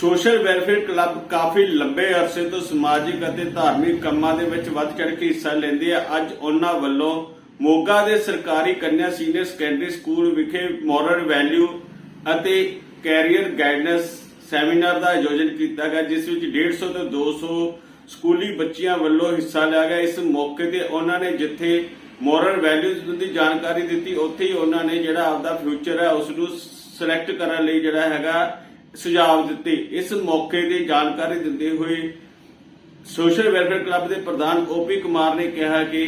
Social welfare club ਕਾਫੀ ਲੰਬੇ ਅਰਸੇ ਤੋਂ ਸਮਾਜਿਕ ਅਤੇ ਧਾਰਮਿਕ ਕੰਮਾਂ ਦੇ ਵਿੱਚ ਵੱਧ ਚੜ੍ਹ ਕੇ ਹਿੱਸਾ ਲੈਂਦੇ ਆ। ਅੱਜ ਉਹਨਾਂ ਵੱਲੋਂ ਮੋਗਾ ਦੇ ਸਰਕਾਰੀ ਕੰਨਿਆ ਸੀਨੀਅਰ ਸੈਕੰਡਰੀ ਸਕੂਲ ਵਿਖੇ ਮੋਰਲ ਵੈਲਿਊ ਅਤੇ ਕੈਰੀਅਰ ਗਾਈਡੈਂਸ ਸੈਮੀਨਾਰ ਦਾ ਆਯੋਜਨ ਕੀਤਾ ਗਿਆ, ਜਿਸ ਵਿੱਚ 150 ਤੋਂ 200 ਸਕੂਲੀ ਬੱਚਿਆਂ ਵੱਲੋਂ ਹਿੱਸਾ ਲਿਆ ਗਿਆ। ਇਸ ਮੌਕੇ ਤੇ ਉਹਨਾਂ ਨੇ ਜਿੱਥੇ ਮੋਰਲ ਵੈਲਿਊਜ਼ ਦੀ ਜਾਣਕਾਰੀ ਦਿੱਤੀ, ਉੱਥੇ ਹੀ ਉਹਨਾਂ ਨੇ ਜਿਹੜਾ ਆਪਦਾ ਫਿਊਚਰ ਹੈ ਉਸ ਨੂੰ ਸਿਲੈਕਟ ਕਰਨ ਲਈ ਜਿਹੜਾ ਹੈਗਾ ਸੁਝਾਅ ਦਿੱਤੇ। ਇਸ ਮੌਕੇ ਤੇ ਜਾਣਕਾਰੀ ਦਿੰਦੇ ਹੋਏ ਸੋਸ਼ਲ ਵੈਲਫੇਅਰ ਕਲੱਬ ਦੇ ਪ੍ਰਧਾਨ ਓਪੀ ਕੁਮਾਰ ਨੇ ਕਿਹਾ ਕਿ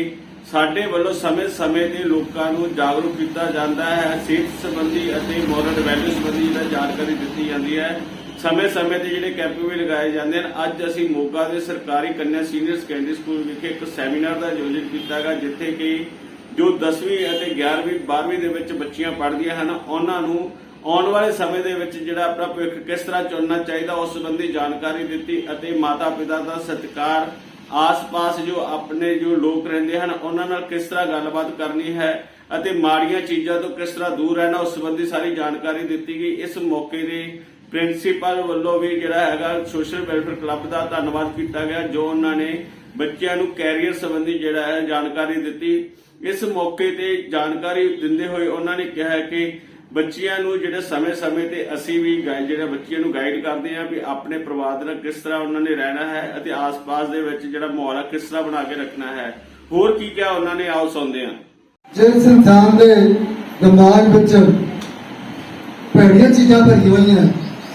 ਸਾਡੇ ਵੱਲੋਂ ਸਮੇਂ-ਸਮੇਂ ਤੇ ਲੋਕਾਂ ਨੂੰ ਜਾਗਰੂਕ ਕੀਤਾ ਜਾਂਦਾ ਹੈ। ਸਿਹਤ ਸੰਬੰਧੀ ਅਤੇ ਮੋਰਲ ਵੈਲਿਊ ਸੰਬੰਧੀ ਜਿਹੜਾ ਜਾਣਕਾਰੀ ਦਿੱਤੀ ਜਾਂਦੀ ਹੈ। ਸਮੇਂ-ਸਮੇਂ ਤੇ ਜਿਹੜੇ ਕੈਂਪ ਵੀ ਲਗਾਏ ਜਾਂਦੇ ਹਨ। ਅੱਜ ਅਸੀਂ ਮੋਗਾ ਦੇ ਸਰਕਾਰੀ ਕੰਨਿਆ ਸੀਨੀਅਰ ਸੈਕੰਡਰੀ ਸਕੂਲ ਵਿਖੇ ਇੱਕ ਸੈਮੀਨਾਰ ਦਾ ਆਯੋਜਨ ਕੀਤਾ ਗਿਆ, ਜਿੱਥੇ ਕਿ ਜੋ 10ਵੀਂ ਅਤੇ 11ਵੀਂ 12ਵੀਂ ਦੇ ਵਿੱਚ ਬੱਚੀਆਂ ਪੜ੍ਹਦੀਆਂ ਹਨ, ਉਹਨਾਂ ਨੂੰ ਆਉਣ ਵਾਲੇ ਸਮੇਂ ਦੇ ਵਿੱਚ ਜਿਹੜਾ ਆਪਣਾ ਭਵਿੱਖ ਕਿਸ ਤਰ੍ਹਾਂ ਚੁਣਨਾ ਚਾਹੀਦਾ, ਉਸ ਸੰਬੰਧੀ ਜਾਣਕਾਰੀ ਦਿੱਤੀ ਅਤੇ ਮਾਤਾ ਪਿਤਾ ਦਾ ਸਤਿਕਾਰ, ਆਸ-ਪਾਸ ਜੋ ਆਪਣੇ ਜੋ ਲੋਕ ਰਹਿੰਦੇ ਹਨ, ਉਹਨਾਂ ਨਾਲ ਕਿਸ ਤਰ੍ਹਾਂ ਗੱਲਬਾਤ ਕਰਨੀ ਹੈ ਅਤੇ ਮਾੜੀਆਂ ਚੀਜ਼ਾਂ ਤੋਂ ਕਿਸ ਤਰ੍ਹਾਂ ਦੂਰ ਰਹਿਣਾ, ਉਸ ਸੰਬੰਧੀ ਸਾਰੀ ਜਾਣਕਾਰੀ ਦਿੱਤੀ ਗਈ। ਇਸ ਮੌਕੇ ਦੇ ਪ੍ਰਿੰਸੀਪਲ ਵੱਲੋਂ ਵੀ ਜਿਹੜਾ ਹੈਗਾ ਸੋਸ਼ਲ ਵੈਲਫੇਅਰ ਕਲੱਬ ਦਾ ਧੰਨਵਾਦ ਕੀਤਾ ਗਿਆ, ਜੋ ਉਹਨਾਂ ਨੇ ਬੱਚਿਆਂ ਨੂੰ ਕੈਰੀਅਰ ਸੰਬੰਧੀ ਜਿਹੜਾ ਹੈ ਜਾਣਕਾਰੀ ਦਿੱਤੀ। ਇਸ ਮੌਕੇ ਤੇ ਜਾਣਕਾਰੀ ਦਿੰਦੇ ਹੋਏ ਉਹਨਾਂ ਨੇ ਕਿਹਾ ਕਿ ਬੱਚਿਆਂ ਨੂੰ ਜਿਹੜੇ ਸਮੇਂ-ਸਮੇਂ ਤੇ ਅਸੀਂ ਵੀ ਜਿਹੜੇ ਬੱਚਿਆਂ ਨੂੰ ਗਾਈਡ ਕਰਦੇ ਹਾਂ ਵੀ ਆਪਣੇ ਪਰਿਵਾਰ ਦੇ ਨਾਲ ਕਿਸ ਤਰ੍ਹਾਂ ਉਹਨਾਂ ਨੇ ਰਹਿਣਾ ਹੈ ਅਤੇ ਆਸ-ਪਾਸ ਦੇ ਵਿੱਚ ਜਿਹੜਾ ਮਾਹੌਲ ਹੈ ਕਿਸ ਤਰ੍ਹਾਂ ਬਣਾ ਕੇ ਰੱਖਣਾ ਹੈ। ਹੋਰ ਕੀ ਕਿਹਾ ਉਹਨਾਂ ਨੇ? ਆਓ ਸੁਣਦੇ ਹਾਂ। ਜਿਸ ਇਨਸਾਨ ਦੇ ਦਿਮਾਗ ਵਿੱਚ ਭੈੜੀਆਂ ਚੀਜ਼ਾਂ ਭਰੀਆਂ ਹੋਈਆਂ,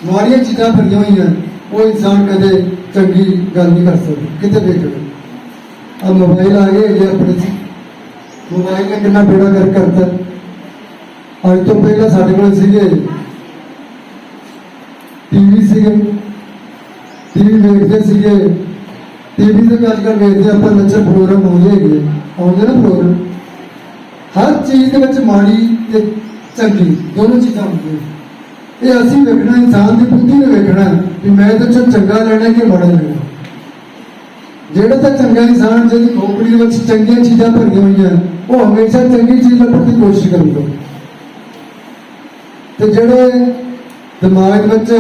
ਮਾੜੀਆਂ ਚੀਜ਼ਾਂ ਭਰੀਆਂ ਹੋਈਆਂ, ਉਹ ਇਨਸਾਨ ਕਦੇ ਚੰਗੀ ਗੱਲ ਨਹੀਂ ਕਰ ਸਕਦਾ। ਕਿਤੇ ਵੇਖ ਲਓ? ਆ ਮੋਬਾਈਲ ਆ ਗਏ ਜੇ ਆਪਣੇ ਮੋਬਾਈਲ ਨੇ ਕਿੰਨਾ ਬੇੜਾ ਕਰ ਕਰਤਾ। ਅੱਜ ਤੋਂ ਪਹਿਲਾਂ ਸਾਡੇ ਕੋਲ ਸੀਗੇ ਟੀਵੀ ਸੀਗੇ। ਟੀਵੀ ਵੇਖਦੇ ਸੀਗੇ। ਟੀਵੀ ਤੇ ਵੀ ਅੱਜ ਕੱਲ੍ਹ ਵੇਖਦੇ ਆਪਾਂ ਲੈਕਚਰ ਪ੍ਰੋਗਰਾਮ ਆਉਂਦੇ ਹੈਗੇ। ਆਉਂਦੇ ਨਾ ਪ੍ਰੋਗਰਾਮ ਹਰ ਚੀਜ਼ ਦੇ ਵਿੱਚ ਮਾੜੀ ਤੇ ਚੰਗੀ, ਦੋਨੋਂ ਚੀਜ਼ਾਂ ਹੁੰਦੀਆਂ। ਇਹ ਅਸੀਂ ਵੇਖਣਾ, ਇਨਸਾਨ ਦੀ ਬੁੱਧੀ ਨੇ ਵੇਖਣਾ ਕਿ ਮੈਂ ਤਾਂ ਚੋਂ ਚੰਗਾ ਲੈਣਾ ਕਿ ਮਾੜਾ ਲੈਣਾ ਜਿਹੜਾ ਤਾਂ ਚੰਗਾ ਇਨਸਾਨ ਜਿਹਦੀ ਖੋਪੜੀ ਦੇ ਵਿੱਚ ਚੰਗੀਆਂ ਚੀਜ਼ਾਂ ਭਰੀਆਂ ਹੋਈਆਂ, ਉਹ ਹਮੇਸ਼ਾ ਚੰਗੀ ਚੀਜ਼ ਲੱਭਣ ਦੀ ਕੋਸ਼ਿਸ਼ ਕਰੂਗਾ। ਤੇ ਜਿਹੜੇ ਦਿਮਾਗ ਵਿੱਚ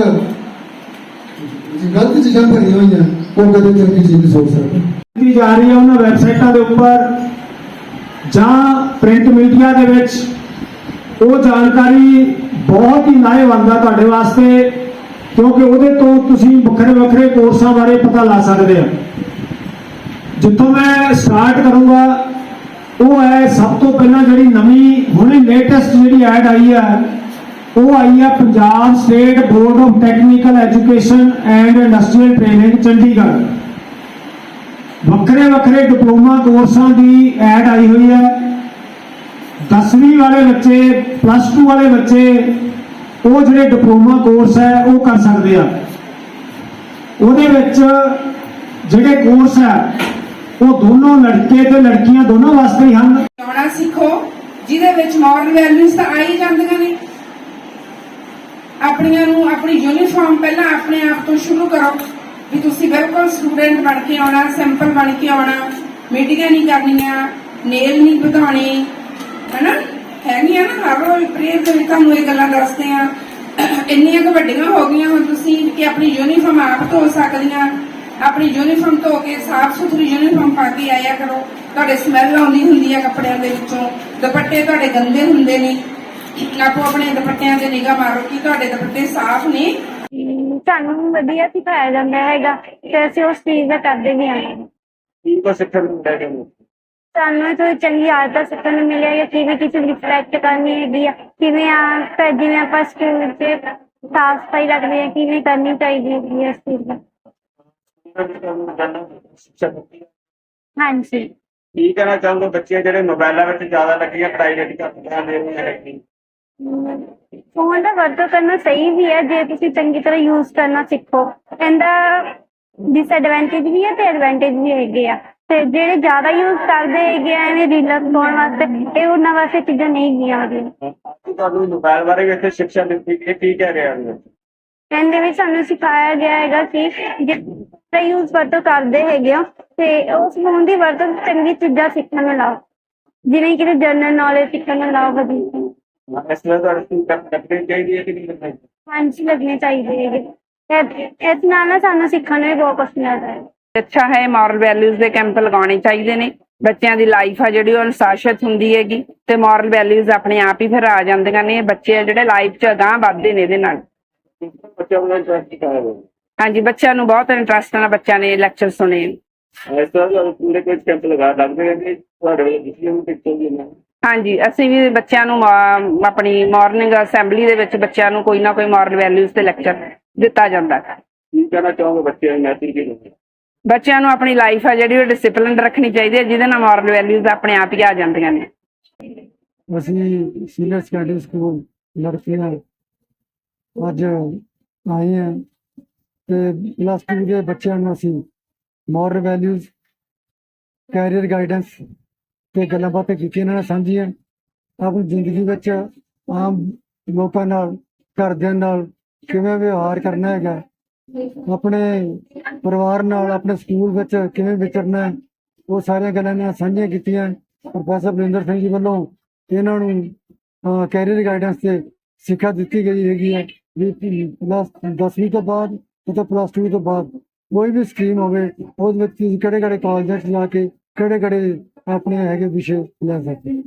ਗਲਤ ਚੀਜ਼ਾਂ ਭਰੀਆਂ ਹੋਈਆਂ, ਉਹ ਕਦੇ ਚੰਗੀ ਚੀਜ਼ ਨਹੀਂ ਸੋਚ ਸਕਦਾ। ਕੀਤੀ ਜਾ ਰਹੀ ਹੈ ਉਹਨਾਂ ਵੈਬਸਾਈਟਾਂ ਦੇ ਉੱਪਰ ਜਾਂ ਪ੍ਰਿੰਟ ਮੀਡੀਆ ਦੇ ਵਿੱਚ। ਉਹ ਜਾਣਕਾਰੀ ਬਹੁਤ ਹੀ ਲਾਹੇਵੰਦ ਆ ਤੁਹਾਡੇ ਵਾਸਤੇ, ਕਿਉਂਕਿ ਉਹਦੇ ਤੋਂ ਤੁਸੀਂ ਵੱਖਰੇ ਵੱਖਰੇ ਕੋਰਸਾਂ ਬਾਰੇ ਪਤਾ ਲਾ ਸਕਦੇ ਆ। ਜਿੱਥੋਂ ਮੈਂ ਸਟਾਰਟ ਕਰੂੰਗਾ, ਉਹ ਹੈ ਸਭ ਤੋਂ ਪਹਿਲਾਂ ਜਿਹੜੀ ਨਵੀਂ, ਹੁਣੇ ਲੇਟੈਸਟ ਜਿਹੜੀ ਐਡ ਆਈ ਹੈ ਉਹ ਆਈ ਹੈ Punjab state board of technical education and industrial training, Chandigarh. ਵੱਖਰੇ ਵੱਖਰੇ ਡਿਪਲੋਮਾ ਕੋਰਸਾਂ ਦੀ ਐਡ ਆਈ ਹੋਈ ਹੈ। 10ਵੀਂ ਵਾਲੇ ਬੱਚੇ ਪਲੱਸ 2 ਵਾਲੇ ਬੱਚੇ, ਉਹ ਜਿਹੜੇ ਡਿਪਲੋਮਾ ਕੋਰਸ ਹੈ, ਉਹ ਕਰ ਸਕਦੇ ਆ। ਉਹਦੇ ਵਿੱਚ ਜਿਹੜੇ ਕੋਰਸ ਹੈ, ਉਹ ਦੋਨੋਂ ਲੜਕੇ ਤੇ ਲੜਕੀਆਂ ਦੋਨੋਂ ਵਾਸਤੇ ਹਨ। ਆਉਣਾ ਸਿੱਖੋ, ਜਿਹਦੇ ਵਿੱਚ ਮੋਰਲ ਵੈਲਿਊਜ਼ ਤਾਂ ਆ ਹੀ ਜਾਂਦੀਆਂ ਨੇ। ਆਪਣੀਆਂ ਨੂੰ ਆਪਣੀ ਯੂਨੀਫਾਰਮ ਪਹਿਲਾਂ ਆਪਣੇ ਆਪ ਤੋਂ ਸ਼ੁਰੂ ਕਰੋ ਵੀ ਤੁਸੀਂ ਬਿਲਕੁਲ ਸਟੂਡੈਂਟ ਬਣ ਕੇ ਆਉਣਾ ਸਿੰਪਲ ਬਣ ਕੇ ਆਉਣਾ ਮੀਟਿੰਗਾਂ ਨਹੀਂ ਕਰਨੀਆਂ ਨੇਲ ਨਹੀਂ ਵਧਾਉਣੇ ਹਨਾ? ਹੈਗੀਆਂ ਨਾ, ਹਰ ਰੋਜ਼ ਪ੍ਰੇਅਰ ਦੇ ਵਿੱਚ ਤੁਹਾਨੂੰ ਇਹ ਗੱਲਾਂ ਦੱਸਦੇ ਆ। ਇੰਨੀਆਂ ਕੁ ਵੱਡੀਆਂ ਹੋ ਗਈਆਂ ਹੁਣ ਤੁਸੀਂ ਕਿ ਆਪਣੀ ਯੂਨੀਫਾਰਮ ਆਪ ਧੋ ਸਕਦੀਆਂ। ਆਪਣੀ ਯੂਨੀਫਾਰਮ ਧੋ ਕੇ ਸਾਫ਼ ਸੁਥਰੀ ਯੂਨੀਫਾਰਮ ਪਾ ਕੇ ਆਇਆ ਕਰੋ। ਤੁਹਾਡੇ ਸਮੈਲ ਆਉਂਦੀ ਹੁੰਦੀ ਹੈ ਕੱਪੜਿਆਂ ਦੇ ਵਿੱਚੋਂ। ਦੁਪੱਟੇ ਤੁਹਾਡੇ ਗੰਦੇ ਹੁੰਦੇ ਨੇ। ਆਪੋ ਆਪਣੇ ਦੁਪੱਟਿਆਂ ਤੇ ਨਿਗਾਹ ਮਾਰੋ ਕਿ ਤੁਹਾਡੇ ਦੁਪੱਟੇ ਸਾਫ਼ ਨੇ। ਸਾਨੂੰ ਵਧੀਆ ਸਿਖਾਇਆ ਜਾਂਦਾ ਹੈਗਾ ਤੇ ਅਸੀਂ ਉਸ ਚੀਜ਼ ਦਾ ਕਰਦੇ ਵੀ ਹਾਂ। ਕੀ ਕੁਝ ਸਿੱਖਣ ਨੂੰ ਮਿਲਿਆ ਤੁਹਾਨੂੰ ਸਾਨੂੰ ਤੋਂ ਚੰਗੀ ਆਦਤਾਂ ਸਿੱਖਣ ਨੂੰ ਮਿਲਿਆ ਹੈ ਕਿਵੇਂ ਕਿਸੇ ਦੀ ਰਿਸਪੈਕਟ ਕਰਨੀ ਹੈਗੀ ਆ ਕਿਵੇਂ ਆ ਤਾਂ ਜਿਵੇਂ ਆਪਾਂ ਸਕੂਲ 'ਚ ਸਾਫ਼ ਸਫ਼ਾਈ ਰੱਖਦੇ ਆ ਕਿਵੇਂ ਕਰਨੀ ਚਾਹੀਦੀ ਹੈਗੀ ਆ ਇਸ ਚੀਜ਼ ਦਾ। ਸਿੱਖਿਆ ਦਿੱਤੀ ਹੈ। ਹਾਂਜੀ। ਕੀ ਕਹਿਣਾ ਚਾਹੁੰਦੇ ਬੱਚੇ ਜਿਹੜੇ ਮੋਬਾਈਲਾਂ ਵਿੱਚ ਜ਼ਿਆਦਾ ਲੱਗੀਆਂ ਪੜ੍ਹਾਈ ਜਿਹੜੀ ਕਰਦੀਆਂ ਨੇ ਉਹ ਹੈਗੀ ਫੋਨ ਦਾ ਵਰਤੋਂ ਕਰਨਾ ਸਹੀ ਵੀ ਹੈ ਜੇ ਤੁਸੀਂ ਚੰਗੀ ਤਰ੍ਹਾਂ ਯੂਜ਼ ਕਰਨਾ ਸਿੱਖੋ। ਇਹਦਾ ਡਿਸਐਡਵਾਂਟੇਜ ਵੀ ਹੈ ਤੇ ਐਡਵਾਂਟੇਜ ਵੀ ਹੈਗੇ ਆ। ਤੇ ਜਿਹੜੇ ਜ਼ਿਆਦਾ ਯੂਜ਼ ਕਰਦੇ ਹੈਗੇ ਆ ਐਵੇਂ ਰੀਲਾਂ ਪਾਉਣ ਵਾਸਤੇ ਇਹ ਉਹਨਾਂ ਵਾਸਤੇ ਚੀਜ਼ਾਂ ਨਹੀਂ ਗਈਆਂ ਵਧੀਆ ਤੁਹਾਨੂੰ ਮੋਬਾਈਲ ਬਾਰੇ ਵੀ ਇੱਥੇ ਸਿੱਖਿਆ ਦਿੱਤੀ ਇਹ ਕੀ ਕਹਿ ਰਿਹਾ ਹੈ ਇਹਦੇ ਵਿੱਚ? ਸਾਨੂੰ ਸਿਖਾਇਆ ਗਿਆ ਹੈਗਾ ਕਿ ਜਿਹੜਾ ਯੂਜ਼ ਵਰਤੋਂ ਕਰਦੇ ਹੈਗੇ ਆ ਤੇ ਉਸ ਫੋਨ ਦੀ ਵਰਤੋਂ ਚੰਗੀ ਚੀਜ਼ਾਂ ਸਿੱਖਣ ਨੂੰ ਲਾਓ ਜਿਵੇਂ ਕਿ ਜਨਰਲ ਨੌਲੇਜ ਸਿੱਖਣ ਨੂੰ ਲਾਓ ਵਧੀਆ। ਇਸ ਲਈ ਤੁਹਾਡੇ ਤੱਕ ਲੱਗਣੀ ਚਾਹੀਦੀ ਹੈ ਕਿ ਨਹੀਂ ਲੱਗਣੀ ਹਾਂਜੀ ਲੱਗਣੇ ਚਾਹੀਦੇ ਹੈਗੇ ਇਹ- ਇਸ ਨਾਲ ਨਾ ਸਾਨੂੰ ਸਿੱਖਣ ਨੂੰ ਵੀ ਬਹੁਤ ਕੁਛ ਮਿਲਦਾ ਹੈ। ਅੱਛਾ ਹੈ ਮੋਰਲ ਵੈਲਿਊਜ਼ ਦੇ ਕੈਂਪ ਲਗਾਉਣੇ ਚਾਹੀਦੇ ਨੇ। ਬੱਚਿਆਂ ਦੀ ਲਾਈਫ ਆ ਜਿਹੜੀ ਉਹ ਅਨੁਸ਼ਾਸਿਤ ਹੁੰਦੀ ਹੈਗੀ। ਤੇ ਮੋਰਲ ਵੈਲਿਊਜ਼ ਆਪਣੇ ਆਪ ਹੀ ਫਿਰ ਆ ਜਾਂਦੀਆਂ ਨੇ। ਇਹ ਬੱਚੇ ਆ ਜਿਹੜੇ ਲਾਈਫ 'ਚ ਅਗਾਂਹ ਵੱਧਦੇ ਨੇ ਇਹਦੇ ਨਾਲ। ਬੱਚਿਆਂ ਨੂੰ ਇੰਟਰਸਟ ਹੈ? ਹਾਂਜੀ ਬੱਚਿਆਂ ਨੂੰ ਬਹੁਤ ਇੰਟਰਸਟ ਨਾਲ ਬੱਚਿਆਂ ਨੇ ਲੈਕਚਰ ਸੁਣੇ। ਇਸ ਤਰ੍ਹਾਂ ਦੇ ਪੂਰੇ ਕੋਈ ਕੈਂਪ ਲਗਾ ਲੱਗਦੇ ਨੇ ਤੁਹਾਡੇ ਵੱਲੋਂ ਕਿਸੇ ਨੂੰ ਟਿਕਟੋਂ ਵੀ ਨਾ ਹਾਂਜੀ ਅਸੀਂ ਵੀ ਬੱਚਿਆਂ ਨੂੰ ਮਾ- ਆਪਣੀ ਮਾਰਨਿੰਗ ਅਸੈਂਬਲੀ ਦੇ ਵਿੱਚ ਬੱਚਿਆਂ ਨੂੰ ਕੋਈ ਨਾ ਕੋਈ ਮੋਰਲ ਵੈਲਿਊਜ਼ ਤੇ ਲੈਕਚਰ ਦਿੱਤਾ ਜਾਂਦਾ। ਹੈ ਕੀ ਕਹਿਣਾ ਚਾਹੋਗੇ ਬੱਚਿਆਂ ਨੂੰ ਮੈਸੇਜ ਕੀ ਦਿੰਦੇ ਬੱਚਿਆਂ ਨੂੰ ਆਪਣੀ ਲਾਈਫ ਆ ਜਿਹੜੀ ਉਹ ਡਿਸਪਲਿਨ ਰੱਖਣੀ ਚਾਹੀਦੀ ਹੈ ਜਿਹਦੇ ਨਾਲ ਮੋਰਲ ਵੈਲਿਊਜ਼ ਆਪਣੇ ਆਪ ਹੀ ਆ ਜਾਂਦੀਆਂ ਨੇ। ਅਸੀਂ ਸੀਨੀਅਰ ਸੈਕੰਡਰੀ ਸਕੂਲ ਲੜਕੀਆਂ ਅੱਜ ਆਏ ਹਾਂ ਤੇ ਪਲੱਸ 2 ਦੇ ਬੱਚਿਆਂ ਨੂੰ ਅਸੀਂ ਮੋਰਲ ਵੈਲਿਊਜ਼ ਕੈਰੀਅਰ ਗਾਈਡੈਂਸ ਤੇ ਗੱਲਾਂ ਬਾਤਾਂ ਕੀਤੀਆਂ ਇਹਨਾਂ ਨਾਲ ਸਾਂਝੀਆਂ ਆਪਣੀ ਜ਼ਿੰਦਗੀ ਵਿੱਚ ਆਮ ਲੋਕਾਂ ਨਾਲ, ਘਰਦਿਆਂ ਨਾਲ ਕਿਵੇਂ ਵਿਵਹਾਰ ਕਰਨਾ ਹੈਗਾ, ਆਪਣੇ ਪਰਿਵਾਰ ਨਾਲ, ਆਪਣੇ ਸਕੂਲ ਵਿੱਚ ਕਿਵੇਂ ਵਿਚਰਨਾ ਉਹ ਸਾਰੀਆਂ ਗੱਲਾਂ ਨਾਲ ਸਾਂਝੀਆਂ ਕੀਤੀਆਂ ਪ੍ਰੋਫੈਸਰ ਬਲਿੰਦਰ ਸਿੰਘ ਜੀ ਵੱਲੋਂ ਇਹਨਾਂ ਨੂੰ ਕੈਰੀਅਰ ਗਾਈਡੈਂਸ ਤੇ ਸਿੱਖਿਆ ਦਿੱਤੀ ਗਈ ਹੈਗੀ ਹੈ, ਵੀ ਪਲੱਸ 10ਵੀਂ ਤੋਂ ਬਾਅਦ ਅਤੇ ਪਲੱਸ 2 ਤੋਂ ਬਾਅਦ ਕੋਈ ਵੀ ਸਕੀਮ ਹੋਵੇ, ਉਹਦੇ ਵਿੱਚ ਤੁਸੀਂ ਕਿਹੜੇ ਕਿਹੜੇ ਕਾਲਜਾਂ 'ਚ ਜਾ ਕੇ ਕਿਹੜੇ ਕਿਹੜੇ ਆਪਣੇ ਹੈਗੇ ਵਿਸ਼ੇ ਲੈ ਸਕਦੇ?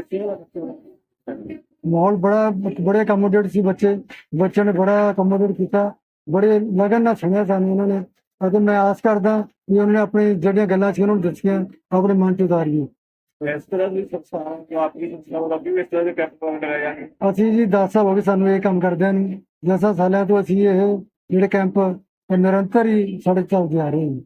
ਕੀ ਮਾਹੌਲ ਬੜਾ ਬੜੇ ਅਕਮੋਡੇਟ ਸੀ ਬੱਚੇ। ਬੱਚਿਆਂ ਨੇ ਬੜਾ ਅਕਮੋਡੇਟ ਕੀਤਾ। ਬੜੇ ਲਗਨ ਨਾਲ ਸੁਣਿਆ ਸਾਨੂੰ ਉਹਨਾਂ ਨੇ। ਅਤੇ ਮੈਂ ਆਸ ਕਰਦਾ ਵੀ ਉਹਨਾਂ ਨੇ ਆਪਣੀ ਜਿਹੜੀਆਂ ਗੱਲਾਂ ਸੀ ਉਹਨਾਂ ਨੂੰ ਦੱਸੀਆਂ ਆਪਣੇ ਮਨ 'ਚ ਉਤਾਰੀਆਂ ਇਸ ਤਰ੍ਹਾਂ ਦੀ ਸੰਸਥਾ ਜੋ ਆਪਕੀ ਸੰਸਥਾ ਉਹ ਅੱਗੇ ਵੀ ਇਸ ਤਰ੍ਹਾਂ ਦੇ ਕੈਂਪ ਲਗਾਇਆ ਜਾਣਗੇ। ਅਸੀਂ ਜੀ 10 ਸਾਲ ਹੋ ਗਏ ਸਾਨੂੰ ਇਹ ਕੰਮ ਕਰਦਿਆਂ ਨੂੰ। 10 ਸਾਲਾਂ ਤੋਂ ਅਸੀਂ ਇਹ ਜਿਹੜੇ ਕੈਂਪ ਨਿਰੰਤਰ ਹੀ ਸਾਡੇ ਚੱਲਦੇ ਆ ਰਹੇ ਨੇ।